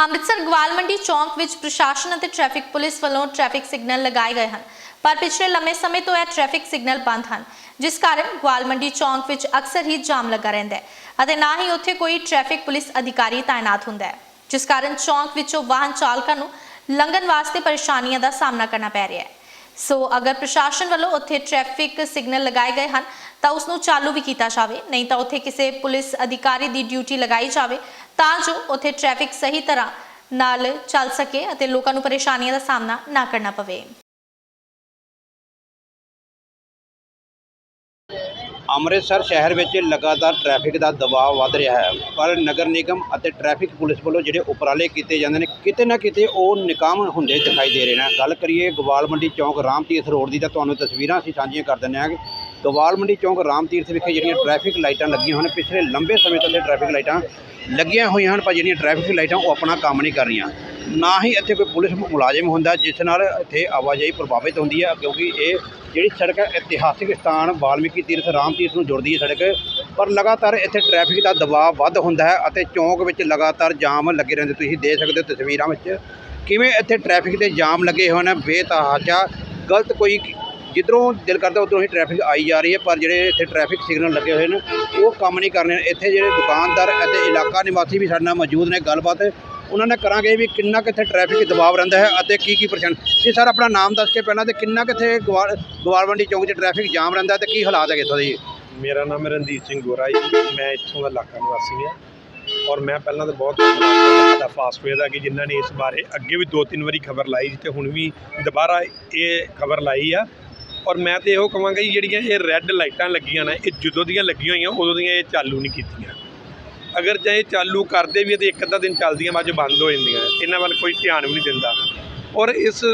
ਅੰਮ੍ਰਿਤਸਰ ਗਵਾਲ ਮੰਡੀ ਚੌਂਕ ਵਿੱਚ ਪ੍ਰਸ਼ਾਸਨ ਅਤੇ ਟ੍ਰੈਫਿਕ ਪੁਲਿਸ ਵੱਲੋਂ ਟ੍ਰੈਫਿਕ ਸਿਗਨਲ ਲਗਾਏ ਗਏ ਹਨ। ਪਰ ਪਿਛਲੇ ਲੰਮੇ ਸਮੇਂ ਤੋਂ ਇਹ ਟ੍ਰੈਫਿਕ ਸਿਗਨਲ ਬੰਦ ਹਨ, ਜਿਸ ਕਾਰਨ ਗਵਾਲ ਮੰਡੀ ਚੌਂਕ ਵਿੱਚ ਅਕਸਰ ਹੀ ਜਾਮ ਲੱਗਾ ਰਹਿੰਦਾ ਹੈ ਅਤੇ ਨਾ ਹੀ ਉੱਥੇ ਕੋਈ ਟ੍ਰੈਫਿਕ ਪੁਲਿਸ ਅਧਿਕਾਰੀ ਤਾਇਨਾਤ ਹੁੰਦਾ ਹੈ, ਜਿਸ ਕਾਰਨ ਚੌਂਕ ਵਿੱਚੋਂ ਵਾਹਨ ਚਾਲਕਾਂ ਨੂੰ ਲੰਘਣ ਵਾਸਤੇ ਪਰੇਸ਼ਾਨੀਆਂ ਦਾ ਸਾਹਮਣਾ ਕਰਨਾ ਪੈ ਰਿਹਾ ਹੈ। ਸੋ ਅਗਰ ਪ੍ਰਸ਼ਾਸਨ ਵੱਲੋਂ ਉੱਥੇ ਟ੍ਰੈਫਿਕ ਸਿਗਨਲ ਲਗਾਏ ਗਏ ਹਨ, ਤਾਂ ਉਸ ਨੂੰ ਚਾਲੂ ਵੀ ਕੀਤਾ ਜਾਵੇ, ਨਹੀਂ ਤਾਂ ਉੱਥੇ ਕਿਸੇ ਪੁਲਿਸ ਅਧਿਕਾਰੀ ਦੀ ਡਿਊਟੀ ਲਗਾਈ ਜਾਵੇ ਤਾਂ ਜੋ ਉੱਥੇ ਟ੍ਰੈਫਿਕ ਸਹੀ ਤਰ੍ਹਾਂ ਨਾਲ ਚੱਲ ਸਕੇ ਅਤੇ ਲੋਕਾਂ ਨੂੰ ਪਰੇਸ਼ਾਨੀਆਂ ਦਾ ਸਾਹਮਣਾ ਨਾ ਕਰਨਾ ਪਵੇ। ਅੰਮ੍ਰਿਤਸਰ ਸ਼ਹਿਰ ਵਿੱਚ ਲਗਾਤਾਰ ਟ੍ਰੈਫਿਕ ਦਾ ਦਬਾਅ ਵੱਧ ਰਿਹਾ ਹੈ, ਪਰ ਨਗਰ ਨਿਗਮ ਅਤੇ ਟ੍ਰੈਫਿਕ ਪੁਲਿਸ ਵੱਲੋਂ ਜਿਹੜੇ ਉਪਰਾਲੇ ਕੀਤੇ ਜਾਂਦੇ ਨੇ, ਕਿਤੇ ਨਾ ਕਿਤੇ ਉਹ ਨਿਕਾਮ ਹੁੰਦੇ ਦਿਖਾਈ ਦੇ ਰਹੇ ਨੇ। ਗੱਲ ਕਰੀਏ ਗਵਾਲ ਮੰਡੀ ਚੌਂਕ ਰਾਮਤੀਰਥ ਰੋਡ ਦੀ ਤਾਂ ਤੁਹਾਨੂੰ ਤਸਵੀਰਾਂ ਅਸੀਂ ਸਾਂਝੀਆਂ ਕਰ ਦਿੰਦੇ ਹਾਂ ਗਵਾਲ ਮੰਡੀ ਚੌਂਕ ਰਾਮ ਤੀਰਥ ਵਿਖੇ ਜਿਹੜੀਆਂ ਟ੍ਰੈਫਿਕ ਲਾਈਟਾਂ ਲੱਗੀਆਂ ਹਨ, ਪਿਛਲੇ ਲੰਬੇ ਸਮੇਂ ਤੋਂ ਇਹ ਟ੍ਰੈਫਿਕ ਲਾਈਟਾਂ ਲੱਗੀਆਂ ਹੋਈਆਂ ਹਨ, ਪਰ ਜਿਹੜੀਆਂ ਟ੍ਰੈਫਿਕ ਲਾਈਟਾਂ ਉਹ ਆਪਣਾ ਕੰਮ ਨਹੀਂ ਕਰ ਰਹੀਆਂ। ਨਾ ਹੀ ਇੱਥੇ ਕੋਈ ਪੁਲਿਸ ਮੁਲਾਜ਼ਮ ਹੁੰਦਾ, ਜਿਸ ਨਾਲ ਇੱਥੇ ਆਵਾਜਾਈ ਪ੍ਰਭਾਵਿਤ ਹੁੰਦੀ ਹੈ ਕਿਉਂਕਿ ਇਹ ਜਿਹੜੀ ਸੜਕ ਹੈ, ਇਤਿਹਾਸਿਕ ਸਥਾਨ ਵਾਲਮੀਕੀ ਤੀਰਥ, ਰਾਮ ਤੀਰਥ ਨੂੰ ਜੋੜਦੀ ਹੈ ਸੜਕ, ਪਰ ਲਗਾਤਾਰ ਇੱਥੇ ਟ੍ਰੈਫਿਕ ਦਾ ਦਬਾਅ ਵੱਧ ਹੁੰਦਾ ਹੈ ਅਤੇ ਚੌਂਕ ਵਿੱਚ ਲਗਾਤਾਰ ਜਾਮ ਲੱਗੇ ਰਹਿੰਦੇ, ਤੁਸੀਂ ਦੇਖ ਸਕਦੇ ਹੋ ਤਸਵੀਰਾਂ ਵਿੱਚ ਕਿਵੇਂ ਇੱਥੇ ਟ੍ਰੈਫਿਕ ਦੇ ਜਾਮ ਲੱਗੇ ਹੋਏ ਨੇ ਬੇਤਹਾਸ਼ਾ, ਗਲਤ ਕੋਈ ਜਿੱਧਰੋਂ ਦਿਲ ਕਰਦਾ ਉਧਰੋਂ ਹੀ ਟ੍ਰੈਫਿਕ ਆਈ ਜਾ ਰਹੀ ਹੈ, ਪਰ ਜਿਹੜੇ ਇੱਥੇ ਟ੍ਰੈਫਿਕ ਸਿਗਨਲ ਲੱਗੇ ਹੋਏ ਨੇ, ਉਹ ਕੰਮ ਨਹੀਂ ਕਰਨੇ ਇੱਥੇ ਜਿਹੜੇ ਦੁਕਾਨਦਾਰ ਅਤੇ ਇਲਾਕਾ ਨਿਵਾਸੀ ਵੀ ਸਾਡੇ ਨਾਲ ਮੌਜੂਦ ਨੇ, ਗੱਲਬਾਤ ਉਹਨਾਂ ਨਾਲ ਕਰਾਂਗੇ ਵੀ ਕਿੰਨਾ ਕਿੱਥੇ ਟ੍ਰੈਫਿਕ ਦਬਾਅ ਰਹਿੰਦਾ ਹੈ ਅਤੇ ਕੀ ਕੀ ਪਰੇਸ਼ਾਨ। ਜੀ ਸਰ, ਆਪਣਾ ਨਾਮ ਦੱਸ ਕੇ ਪਹਿਲਾਂ ਤੇ ਕਿੰਨਾ ਕਿੱਥੇ ਗਵਾਲ ਗਵਾਲਮੰਡੀ ਚੌਂਕ 'ਚ ਟ੍ਰੈਫਿਕ ਜਾਮ ਰਹਿੰਦਾ ਤੇ ਕੀ ਹਾਲਾਤ ਹੈ ਇੱਥੋਂ ਦੇ ਮੇਰਾ ਨਾਮ ਹੈ ਰਣਦੀਪ ਸਿੰਘ ਗੋਰਾ ਜੀ। ਮੈਂ ਇੱਥੋਂ ਦਾ ਇਲਾਕਾ ਨਿਵਾਸੀ ਹਾਂ ਔਰ ਮੈਂ ਪਹਿਲਾਂ ਤਾਂ ਬਹੁਤ ਧੰਨਵਾਦ ਫਾਸਟਵੇ ਦਾ ਕਿ ਜਿਨ੍ਹਾਂ ਨੇ ਇਸ ਬਾਰੇ ਅੱਗੇ ਵੀ ਦੋ ਤਿੰਨ ਵਾਰੀ ਖਬਰ ਲਾਈ ਸੀ ਤੇ ਹੁਣ ਵੀ ਦੁਬਾਰਾ ਇਹ ਖਬਰ ਲਾਈ ਆ। ਔਰ ਮੈਂ ਤੇ ਇਹੋ ਕਹਾਂਗਾ ਜੀ, ਜਿਹੜੀਆਂ ਇਹ ਰੈੱਡ ਲਾਈਟਾਂ ਲੱਗੀਆਂ ਨੇ, ਇਹ ਜਦੋਂ ਦੀਆਂ ਲੱਗੀਆਂ ਹੋਈਆਂ, ਉਦੋਂ ਦੀਆਂ ਇਹ ਚਾਲੂ ਨਹੀਂ ਕੀਤੀਆਂ। ਅਗਰ ਜੇ ਇਹ ਚਾਲੂ ਕਰਦੇ ਵੀ ਆ ਤੇ ਇੱਕ ਅੱਧਾ ਦਿਨ ਚੱਲਦੀਆਂ, ਬਾਅਦ 'ਚ ਬੰਦ ਹੋ ਜਾਂਦੀਆਂ। ਇਹਨਾਂ ਵੱਲ ਕੋਈ ਧਿਆਨ ਵੀ ਨਹੀਂ ਦਿੰਦਾ। ਔਰ ਇਸ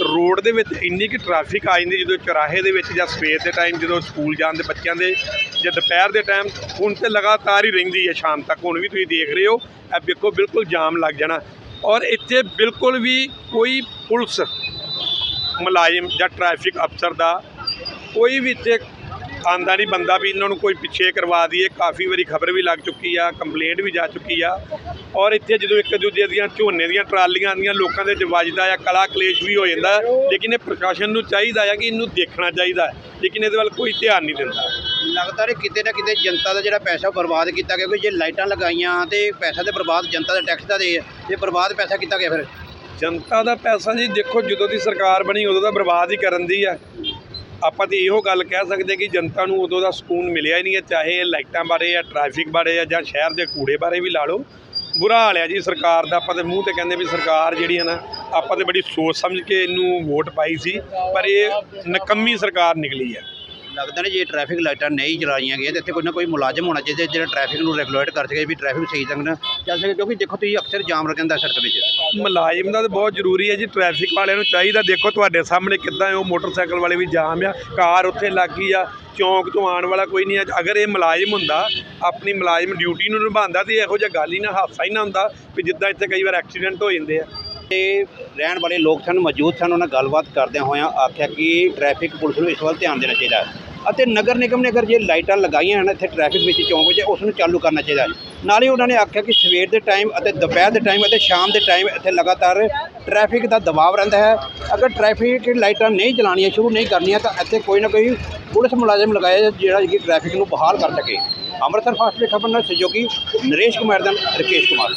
ਰੋਡ ਦੇ ਵਿੱਚ ਇੰਨੀ ਕਿ ਟ੍ਰੈਫਿਕ ਆ ਜਾਂਦੀ, ਜਦੋਂ ਚੁਰਾਹੇ ਦੇ ਵਿੱਚ ਜਾਂ ਸਵੇਰ ਦੇ ਟਾਈਮ ਜਦੋਂ ਸਕੂਲ ਜਾਣ ਦੇ ਬੱਚਿਆਂ ਦੇ, ਜਾਂ ਦੁਪਹਿਰ ਦੇ ਟਾਈਮ ਹੁਣ ਤੇ ਲਗਾਤਾਰ ਹੀ ਰਹਿੰਦੀ ਹੈ ਸ਼ਾਮ ਤੱਕ। ਹੁਣ ਵੀ ਤੁਸੀਂ ਦੇਖ ਰਹੇ ਹੋ, ਇਹ ਵੇਖੋ ਬਿਲਕੁਲ ਜਾਮ ਲੱਗ ਜਾਣਾ। ਔਰ ਇੱਥੇ ਬਿਲਕੁਲ ਵੀ ਕੋਈ ਪੁਲਿਸ ਮੁਲਾਜ਼ਮ ਜਾਂ ਟ੍ਰੈਫਿਕ ਅਫਸਰ ਦਾ ਕੋਈ ਵੀ ਇੱਥੇ ਆਂਦਾ ਨਹੀਂ ਬੰਦਾ ਵੀ ਇਹਨਾਂ ਨੂੰ ਕੋਈ ਪਿੱਛੇ ਕਰਵਾ ਦਈਏ। ਕਾਫੀ ਵਾਰੀ ਖਬਰ ਵੀ ਲੱਗ ਚੁੱਕੀ ਆ ਕੰਪਲੇਂਟ ਵੀ ਜਾ ਚੁੱਕੀ ਆ। ਔਰ ਇੱਥੇ ਜਦੋਂ ਇੱਕ ਦੂਜੇ ਦੀਆਂ ਝੋਨੇ ਦੀਆਂ ਟਰਾਲੀਆਂ ਆਉਂਦੀਆਂ, ਲੋਕਾਂ ਦੇ ਚ ਵੱਜਦਾ ਆ ਕਲਾ ਕਲੇਸ਼ ਵੀ ਹੋ ਜਾਂਦਾ। ਲੇਕਿਨ ਇਹ ਪ੍ਰਸ਼ਾਸਨ ਨੂੰ ਚਾਹੀਦਾ ਆ ਕਿ ਇਹਨੂੰ ਦੇਖਣਾ ਚਾਹੀਦਾ। ਲੇਕਿਨ ਇਹਦੇ ਵੱਲ ਕੋਈ ਧਿਆਨ ਨਹੀਂ ਦਿੰਦਾ। ਲਗਾਤਾਰ ਇਹ ਕਿਤੇ ਨਾ ਕਿਤੇ ਜਨਤਾ ਦਾ ਜਿਹੜਾ ਪੈਸਾ ਬਰਬਾਦ ਕੀਤਾ ਗਿਆ, ਕਿਉਂਕਿ ਜੇ ਲਾਈਟਾਂ ਲਗਾਈਆਂ ਤੇ ਪੈਸਾ ਤੇ ਬਰਬਾਦ ਜਨਤਾ ਦਾ ਟੈਕਸ ਦਾ ਦੇ ਤੇ ਬਰਬਾਦ ਪੈਸਾ ਕੀਤਾ ਗਿਆ ਫਿਰ। ਜਨਤਾ ਦਾ ਪੈਸਾ ਜੀ, ਦੇਖੋ ਜਦੋਂ ਦੀ ਸਰਕਾਰ ਬਣੀ, ਉਦੋਂ ਦਾ ਬਰਬਾਦ ਹੀ ਕਰਨ ਦੀ ਆ। ਆਪਾਂ ਤੇ ਇਹੋ ਗੱਲ ਕਹਿ ਸਕਦੇ ਕਿ ਜਨਤਾ ਨੂੰ ਉਦੋਂ ਦਾ ਸਕੂਨ ਮਿਲਿਆ ਹੀ ਨਹੀਂ ਹੈ ਚਾਹੇ ਇਹ ਲਾਈਟਾਂ ਬਾਰੇ ਜਾਂ ਟ੍ਰੈਫਿਕ ਬਾਰੇ ਆ, ਜਾਂ ਸ਼ਹਿਰ ਦੇ ਕੂੜੇ ਬਾਰੇ ਵੀ ਲਾ ਲਓ। ਬੁਰਾ ਹਾਲ ਹੈ ਜੀ ਸਰਕਾਰ ਦਾ, ਆਪਾਂ ਤੇ ਮੂੰਹ ਤੇ ਕਹਿੰਦੇ ਵੀ ਸਰਕਾਰ ਜਿਹੜੀ ਹੈ ਨਾ, ਆਪਾਂ ਤੇ ਬੜੀ ਸੋਚ ਸਮਝ ਕੇ ਇਹਨੂੰ ਵੋਟ ਪਾਈ ਸੀ, ਪਰ ਇਹ ਨਕੰਮੀ ਸਰਕਾਰ ਨਿਕਲੀ ਹੈ ਲੱਗਦਾ ਨੇ ਜੇ ਟ੍ਰੈਫਿਕ ਲਾਈਟਾਂ ਨਹੀਂ ਚਲਾਈਆਂ ਗਈਆਂ ਤੇ ਇੱਥੇ ਕੋਈ ਨਾ ਕੋਈ ਮੁਲਾਜ਼ਮ ਹੋਣਾ ਚਾਹੀਦਾ ਜਿਹੜਾ ਟ੍ਰੈਫਿਕ ਨੂੰ ਰੈਗੂਲੇਟ ਕਰ ਸਕੇ ਵੀ ਟ੍ਰੈਫਿਕ ਸਹੀ ਢੰਗ ਨਾਲ ਚੱਲ ਸਕੇ, ਕਿਉਂਕਿ ਦੇਖੋ ਤੁਸੀਂ ਅਕਸਰ ਜਾਮ ਰਹਿੰਦਾ ਸੜਕ ਵਿੱਚ। ਮੁਲਾਜ਼ਮ ਦਾ ਤਾਂ ਬਹੁਤ ਜ਼ਰੂਰੀ ਹੈ ਜੀ ਟ੍ਰੈਫਿਕ ਵਾਲਿਆਂ ਨੂੰ ਚਾਹੀਦਾ, ਦੇਖੋ ਤੁਹਾਡੇ ਸਾਹਮਣੇ ਕਿੱਦਾਂ ਉਹ ਮੋਟਰਸਾਈਕਲ ਵਾਲੇ ਵੀ ਜਾਮ ਆ, ਕਾਰ ਉੱਥੇ ਲੱਗੀ ਆ, ਚੌਂਕ ਤੋਂ ਆਉਣ ਵਾਲਾ ਕੋਈ ਨਹੀਂ ਆ, ਅਗਰ ਇਹ ਮੁਲਾਜ਼ਮ ਹੁੰਦਾ, ਆਪਣੀ ਮੁਲਾਜ਼ਮ ਡਿਊਟੀ ਨੂੰ ਨਿਭਾਉਂਦਾ ਤੇ ਇਹੋ ਜਿਹਾ ਗੱਲ ਹੀ ਨਾ ਹਾਦਸਾ ਹੀ ਨਾ ਹੁੰਦਾ ਵੀ ਜਿੱਦਾਂ ਇੱਥੇ ਕਈ ਵਾਰ ਐਕਸੀਡੈਂਟ ਹੋ ਜਾਂਦੇ ਆ। ਤੇ ਰਹਿਣ ਵਾਲੇ ਲੋਕ ਸਨ, ਮੌਜੂਦ ਸਨ, ਉਹਨਾਂ ਗੱਲਬਾਤ ਕਰਦਿਆਂ ਹੋਇਆਂ ਆਖਿਆ ਕਿ ਟ੍ਰੈਫਿਕ ਪੁਲਿਸ ਨੂੰ ਇਸ ਵੱਲ ਧਿਆਨ ਦੇਣਾ ਚਾਹੀਦਾ ਹੈ ਅਤੇ ਨਗਰ ਨਿਗਮ ਨੇ ਅਗਰ ਜੇ ਲਾਈਟਾਂ ਲਗਾਈਆਂ ਹਨ ਇੱਥੇ ਟ੍ਰੈਫਿਕ ਵਿੱਚ ਚੌਂਕ ਵਿੱਚ, ਉਸ ਨੂੰ ਚਾਲੂ ਕਰਨਾ ਚਾਹੀਦਾ ਨਾਲ ਹੀ ਉਹਨਾਂ ਨੇ ਆਖਿਆ ਕਿ ਸਵੇਰ ਦੇ ਟਾਈਮ ਅਤੇ ਦੁਪਹਿਰ ਦੇ ਟਾਈਮ ਅਤੇ ਸ਼ਾਮ ਦੇ ਟਾਈਮ ਇੱਥੇ ਲਗਾਤਾਰ ਟ੍ਰੈਫਿਕ ਦਾ ਦਬਾਅ ਰਹਿੰਦਾ ਹੈ। ਅਗਰ ਟ੍ਰੈਫਿਕ ਲਾਈਟਾਂ ਨਹੀਂ ਚਲਾਉਣੀਆਂ ਸ਼ੁਰੂ ਨਹੀਂ ਕਰਨੀਆਂ, ਤਾਂ ਇੱਥੇ ਕੋਈ ਨਾ ਕੋਈ ਪੁਲਿਸ ਮੁਲਾਜ਼ਮ ਲਗਾਇਆ ਜਿਹੜਾ ਕਿ ਟ੍ਰੈਫਿਕ ਨੂੰ ਬਹਾਲ ਕਰ ਸਕੇ। ਅੰਮ੍ਰਿਤਸਰ ਫਾਸਟ ਦੇ ਖਬਰ ਨਾਲ ਸਹਿਯੋਗੀ ਨਰੇਸ਼ ਕੁਮਾਰ ਦਾ, ਰਕੇਸ਼ ਕੁਮਾਰ।